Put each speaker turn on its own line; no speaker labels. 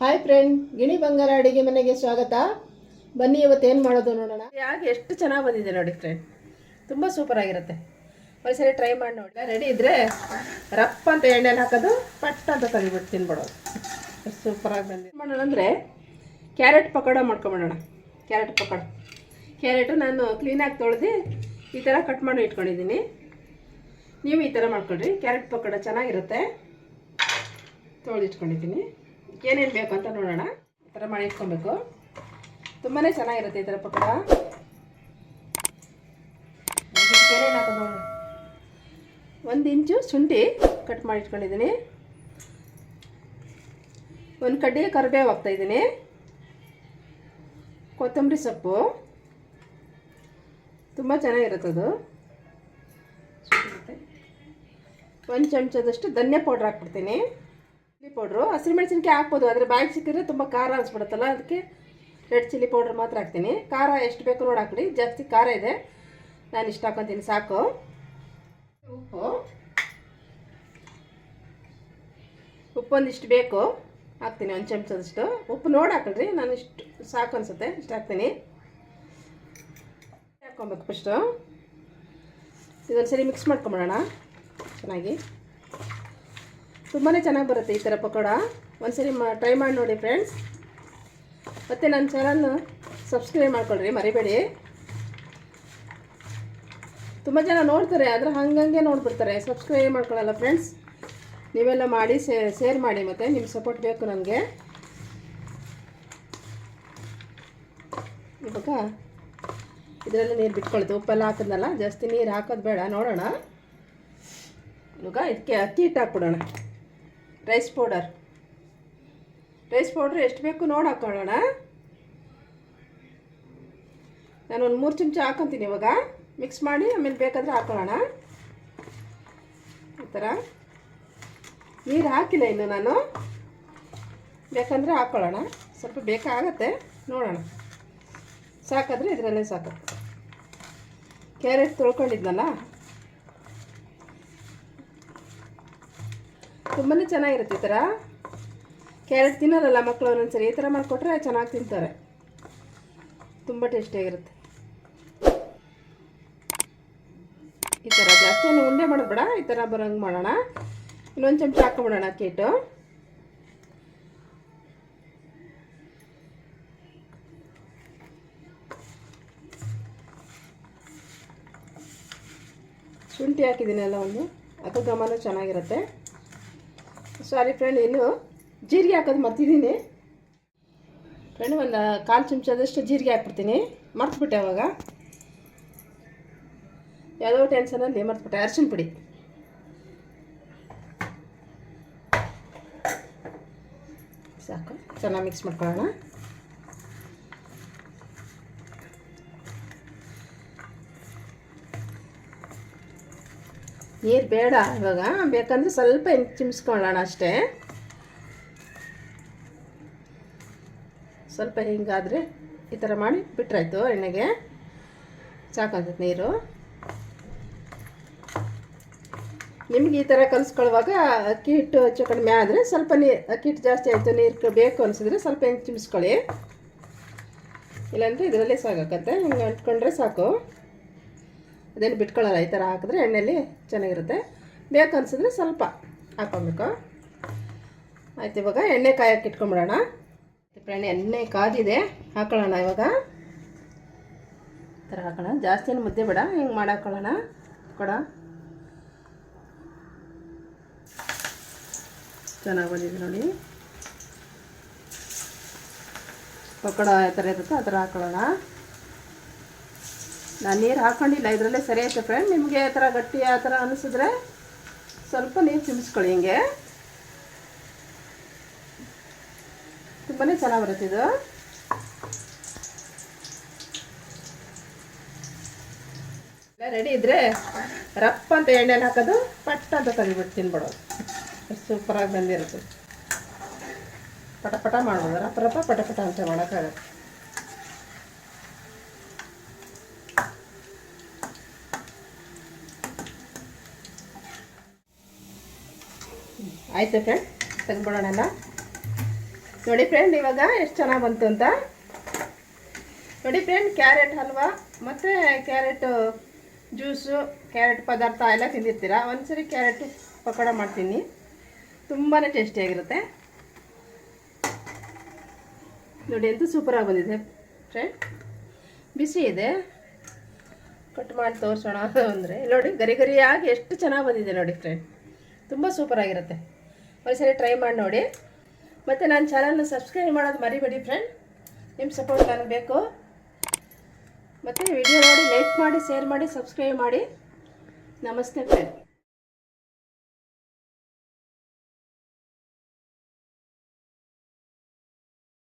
Hi friend ಗಿಣಿ ಬಂಗಾರ ಅಡಿಗೆ ಮನೆಗೆ ಸ್ವಾಗತ. ಬನ್ನಿ ಇವತ್ತು ಏನು ಮಾಡೋದು ನೋಡೋಣ. ಯಾಕೆ ಎಷ್ಟು ಚೆನ್ನಾಗಿ ಬಂದಿದೆ ನೋಡಿ ಫ್ರೆಂಡ್ ತುಂಬ ಸೂಪರ್ ಆಗಿರುತ್ತೆ. ಒಂದ್ಸರಿ ಟ್ರೈ ಮಾಡಿ ನೋಡಿ. ರೆಡಿ ಇದ್ದರೆ ರಪ್ಪ ಅಂತ ಎಣ್ಣೆಲಿ ಹಾಕೋದು ಪಟ್ ಅಂತ ತೆಗಿಬಿಟ್ಟು ತಿನ್ಬಿಡೋದು. ಸೂಪರಾಗಿ ಬಂದಿದೆ. ಮಾಡೋಣ ಅಂದರೆ ಕ್ಯಾರೆಟ್ ಪಕೋಡ ಮಾಡ್ಕೊಂಬಿಡೋಣ. ಕ್ಯಾರೆಟ್ ಪಕೋಡ. ಕ್ಯಾರೆಟು ನಾನು ಕ್ಲೀನಾಗಿ ತೊಳೆದು ಈ ಥರ ಕಟ್ ಮಾಡಿ ಇಟ್ಕೊಂಡಿದ್ದೀನಿ. ನೀವು ಈ ಥರ ಮಾಡ್ಕೊಳ್ರಿ. ಕ್ಯಾರೆಟ್ ಪಕೋಡ ಚೆನ್ನಾಗಿರುತ್ತೆ. ತೊಳೆದಿಟ್ಕೊಂಡಿದ್ದೀನಿ ಏನೇನು ಬೇಕು ಅಂತ ನೋಡೋಣ. ಈ ಥರ ಮಾಡಿ ಇಟ್ಕೊಬೇಕು. ತುಂಬಾ ಚೆನ್ನಾಗಿರುತ್ತೆ ಈ ಥರ ಪಕೋಡ. ಒಂದು ಇಂಚು ಶುಂಠಿ ಕಟ್ ಮಾಡಿ ಇಟ್ಕೊಂಡಿದ್ದೀನಿ. ಒಂದು ಕಡ್ಡಿ ಕರಿಬೇವು ಹಾಕ್ತಾಯಿದ್ದೀನಿ ಕೊತ್ತಂಬರಿ ಸೊಪ್ಪು. ತುಂಬ ಚೆನ್ನಾಗಿರುತ್ತೆ ಅದು. ಒಂದು ಚಮಚದಷ್ಟು ಧನ್ಯ ಪೌಡ್ರ್ ಹಾಕ್ಬಿಡ್ತೀನಿ. Chilli powder. ಹಸಿರುಮೆಣಸಿನ್ಕಾಯಿ ಹಾಕ್ಬೋದು. ಆದರೆ ಬಾಯಿಗೆ ಸಿಕ್ಕಿದ್ರೆ ತುಂಬ ಖಾರ ಅನಿಸ್ಬಿಡುತ್ತಲ್ಲ, ಅದಕ್ಕೆ ರೆಡ್ ಚಿಲ್ಲಿ ಪೌಡ್ರ್ ಮಾತ್ರ ಹಾಕ್ತೀನಿ. ಖಾರ ಎಷ್ಟು ಬೇಕು ನೋಡಿ ಜಾಸ್ತಿ ಖಾರ ಇದೆ. ನಾನು ಇಷ್ಟ ಹಾಕೊತೀನಿ, ಸಾಕು. ಉಪ್ಪು. ಉಪ್ಪು ಒಂದಿಷ್ಟು ಬೇಕು. ಹಾಕ್ತೀನಿ ಒಂದು ಚಮಚದಷ್ಟು. ಉಪ್ಪು ನೋಡಿ ನಾನು ಇಷ್ಟು ಸಾಕು ಅನಿಸುತ್ತೆ. ಇಷ್ಟು ಹಾಕ್ತೀನಿ. ಹಾಕ್ಕೊಬೇಕು ಫಸ್ಟು ಇದೊಂದು ಸರಿ ಮಿಕ್ಸ್ ಮಾಡ್ಕೊಂಬಿಡೋಣ. ಚೆನ್ನಾಗಿ. ತುಂಬಾ ಚೆನ್ನಾಗಿ ಬರುತ್ತೆ ಈ ಥರ ಪಕೋಡ. ಒಂದ್ಸರಿ ಮಾ ಟ್ರೈ ಮಾಡಿ ನೋಡಿ ಫ್ರೆಂಡ್ಸ್ ಮತ್ತು ನನ್ನ ಚಾನಲ್ನ ಸಬ್ಸ್ಕ್ರೈಬ್ ಮಾಡ್ಕೊಳ್ರಿ, ಮರಿಬೇಡಿ. ತುಂಬ ಜನ ನೋಡ್ತಾರೆ, ಆದರೆ ಹಂಗಂಗೆ ನೋಡ್ಬಿಡ್ತಾರೆ. ಸಬ್ಸ್ಕ್ರೈಬ್ ಮಾಡ್ಕೊಳ್ಳಲ್ಲ ಫ್ರೆಂಡ್ಸ್ ನೀವೆಲ್ಲ ಮಾಡಿ ಶೇರ್ ಮಾಡಿ ಮತ್ತು ನಿಮ್ಮ ಸಪೋರ್ಟ್ ಬೇಕು ನನಗೆ ಇವಾಗ ಇದರಲ್ಲಿ ನೀರು ಬಿಟ್ಕೊಳ್ತು ಉಪ್ಪೆಲ್ಲ ಹಾಕಿದ್ನಲ್ಲ, ಜಾಸ್ತಿ ನೀರು ಹಾಕೋದು ಬೇಡ, ನೋಡೋಣ. ಇವಾಗ ಇದಕ್ಕೆ ಅಕ್ಕಿ ಹಿಟ್ಟು ಹಾಕ್ಬಿಡೋಣ. ರೈಸ್ ಪೌಡರ್ ರೈಸ್ ಪೌಡ್ರ್ ಎಷ್ಟು ಬೇಕು ನೋಡಿ ಹಾಕೊಳ್ಳೋಣ. ನಾನು ಒಂದು ಮೂರು ಚಮಚ ಹಾಕೊತೀನಿ ಇವಾಗ. ಮಿಕ್ಸ್ ಮಾಡಿ ಆಮೇಲೆ ಬೇಕಾದರೆ ಹಾಕೊಳ್ಳೋಣ. ಈ ಥರ ನೀರು ಹಾಕಿಲ್ಲ ಇನ್ನು ನಾನು. ಬೇಕಂದರೆ ಹಾಕ್ಕೊಳ್ಳೋಣ ಸ್ವಲ್ಪ ಬೇಕಾಗತ್ತೆ, ನೋಡೋಣ. ಸಾಕಾದರೆ ಇದರಲ್ಲೇ ಸಾಕು ಕ್ಯಾರೆಟ್ ತೊಳ್ಕೊಂಡಿದ್ನಲ್ಲ? ತುಂಬಾ ಚೆನ್ನಾಗಿರುತ್ತೆ ಈ ಥರ ಕ್ಯಾರೆಟ್ ತಿನ್ನೋರಲ್ಲ ಮಕ್ಕಳು ಒಂದೊಂದ್ಸರಿ ಈ ಥರ ಮಾಡಿಕೊಟ್ರೆ ಚೆನ್ನಾಗಿ ತಿಂತಾರೆ. ತುಂಬ ಟೇಸ್ಟಿಯಾಗಿರುತ್ತೆ ಈ ಥರ ಜಾಸ್ತಿ ಉಂಡೆ ಮಾಡಬೇಡ ಬೇಡ, ಈ ಥರ ಬರೋಂಗೆ ಮಾಡೋಣ. ಇನ್ನೊಂದು ಚಮಚ ಹಾಕೊಂಬಿಡೋಣ ಕೇಟು ಶುಂಠಿ ಹಾಕಿದ್ದೀನಿ ಎಲ್ಲ ಒಂದು ಅದು ಗಮನ ಚೆನ್ನಾಗಿರುತ್ತೆ. ಸಾರಿ ಫ್ರೆಂಡ್ ಇನ್ನು ಜೀರಿಗೆ ಹಾಕೋದು ಮರ್ತಿದ್ದೀನಿ ಫ್ರೆಂಡ್ ಒಂದು ಕಾಲು ಚಮಚದಷ್ಟು ಜೀರಿಗೆ ಹಾಕ್ಬಿಡ್ತೀನಿ. ಮರ್ತುಬಿಟ್ಟೆ ಅವಾಗ. ಯಾವುದೋ ಟೆನ್ಷನಲ್ಲಿ ಮರ್ತ್ಬಿಟ್ಟೆ. ಅರ್ಶಿನ ಪುಡಿ. ಸಾಕು. ಚೆನ್ನಾಗಿ ಮಿಕ್ಸ್ ಮಾಡ್ಕೊಳ್ಳೋಣ. ನೀರು ಬೇಡ ಇವಾಗ. ಬೇಕಂದರೆ ಸ್ವಲ್ಪ ಹಿಂಗೆ ಚಿಮ್ಸ್ಕೊಳ್ಳೋಣ ಅಷ್ಟೇ. ಸ್ವಲ್ಪ ಹಿಂಗಾದರೆ ಈ ಥರ ಮಾಡಿ ಬಿಟ್ರಾಯ್ತು ಎಣ್ಣೆಗೆ. ಸಾಕಾಗ್ತದೆ ನೀರು. ನಿಮ್ಗೆ ಈ ಥರ ಕಲಿಸ್ಕೊಳ್ಳುವಾಗ ಅಕ್ಕಿ ಹಿಟ್ಟು ಹೆಚ್ಚು ಕಡಿಮೆ ಆದರೆ ಸ್ವಲ್ಪ ನೀರು ಅಕ್ಕಿ ಹಿಟ್ಟು ಜಾಸ್ತಿ ಆಯಿತು, ನೀರು ಬೇಕು ಅನಿಸಿದ್ರೆ ಸ್ವಲ್ಪ ಹಿಂಗೆ ಚಿಮ್ಸ್ಕೊಳ್ಳಿ. ಇಲ್ಲಾಂದರೆ ಇದರಲ್ಲೇ ಸಾಕಾಗತ್ತೆ. ಹಿಂಗೆ ಅಂಟ್ಕೊಂಡ್ರೆ ಸಾಕು. ಅದೇನು ಬಿಟ್ಕೊಳ್ಳಲ್ಲ, ಈ ಥರ ಹಾಕಿದ್ರೆ ಎಣ್ಣೆಲಿ ಚೆನ್ನಾಗಿರುತ್ತೆ. ಬೇಕನ್ಸಿದ್ರೆ ಸ್ವಲ್ಪ ಹಾಕ್ಕೊಬೇಕು. ಆಯ್ತು, ಇವಾಗ ಎಣ್ಣೆ ಕಾಯಕ್ಕೆ ಇಟ್ಕೊಂಬಿಡೋಣ. ಎಣ್ಣೆ ಎಣ್ಣೆ ಕಾದಿದೆ, ಹಾಕೊಳ್ಳೋಣ ಇವಾಗ. ಈ ಥರ ಹಾಕೋಣ ಜಾಸ್ತಿ ಮುದ್ದೆ ಬೇಡ, ಹಿಂಗೆ ಮಾಡಾಕೊಳ್ಳೋಣ ಕೊಡ. ಚೆನ್ನಾಗಿ ಬಂದಿದೆ ನೋಡಿ. ಪಕೋಡ ಯಾವ ಥರ ಇರುತ್ತೋ ಆ ಥರ ಹಾಕೊಳ್ಳೋಣ. ನಾನು ನೀರು ಹಾಕ್ಕೊಂಡಿಲ್ಲ ಇದರಲ್ಲೇ ಸರಿ ಐತೆ ಫ್ರೆಂಡ್ ನಿಮಗೆ ಆ ಥರ ಗಟ್ಟಿ ಆ ಥರ ಅನಿಸಿದ್ರೆ ಸ್ವಲ್ಪ ನೀರು ಚಿಮಿಸ್ಕೊಳ್ಳಿ ಹಿಂಗೆ. ತುಂಬಾ ಚೆನ್ನಾಗಿ ಬರುತ್ತೆ ಇದು. ರೆಡಿ ಇದ್ದರೆ ರಪ್ಪ ಅಂತ ಎಣ್ಣೆಲಿ ಹಾಕೋದು ಪಟ್ ಅಂತ ತೆಗಿಬಿಟ್ಟು ತಿನ್ಬಿಡೋದು. ಸೂಪರಾಗಿ ಬಂದಿರುತ್ತೆ. ಪಟ ಪಟ ಮಾಡ್ಬೋದು. ರಪ್ಪ ರಪ್ಪ ಪಟ ಪಟ ಅಂತ ಮಾಡೋಕ್ಕಾಗತ್ತೆ ಆಯಿತು ಫ್ರೆಂಡ್ ತೆಗೆದ್ಬಿಡೋಣ ನೋಡಿ ಫ್ರೆಂಡ್ ಇವಾಗ ಎಷ್ಟು ಚೆನ್ನಾಗಿ ಬಂತು ಅಂತ. ನೋಡಿ ಫ್ರೆಂಡ್ ಕ್ಯಾರೆಟ್ ಹಲ್ವಾ ಮತ್ತು ಕ್ಯಾರೆಟು ಜ್ಯೂಸು ಕ್ಯಾರೆಟ್ ಪದಾರ್ಥ ಎಲ್ಲ ತಿಂದಿರ್ತೀರ? ಒಂದ್ಸರಿ ಕ್ಯಾರೆಟ್ ಪಕೋಡ ಮಾಡ್ತೀನಿ. ತುಂಬಾ ಟೇಸ್ಟಿಯಾಗಿರುತ್ತೆ ನೋಡಿ ಅಂತೂ ಸೂಪರಾಗಿ ಬಂದಿದೆ ಫ್ರೆಂಡ್ ಬಿಸಿ ಇದೆ. ಕಟ್ ಮಾಡಿ ತೋರಿಸೋಣ ಅಂದರೆ. ನೋಡಿ, ಗರಿ ಗರಿಯಾಗಿ ಎಷ್ಟು ಚೆನ್ನಾಗಿ ಬಂದಿದೆ ನೋಡಿ ಫ್ರೆಂಡ್ ತುಂಬ ಸೂಪರಾಗಿರುತ್ತೆ ಒಂದ್ಸರಿ ಟ್ರೈ ಮಾಡಿ ನೋಡಿ. ಮತ್ತು ನಾನು ಚಾನಲ್ನ ಸಬ್ಸ್ಕ್ರೈಬ್ ಮಾಡೋದು ಮರಿಬೇಡಿ ಫ್ರೆಂಡ್ ನಿಮ್ಮ ಸಪೋರ್ಟ್ ನನಗೆ ಬೇಕು. ಮತ್ತು ವಿಡಿಯೋ ನೋಡಿ ಲೈಕ್ ಮಾಡಿ ಶೇರ್ ಮಾಡಿ ಸಬ್ಸ್ಕ್ರೈಬ್ ಮಾಡಿ. ನಮಸ್ತೆ ಫ್ರೆಂಡ್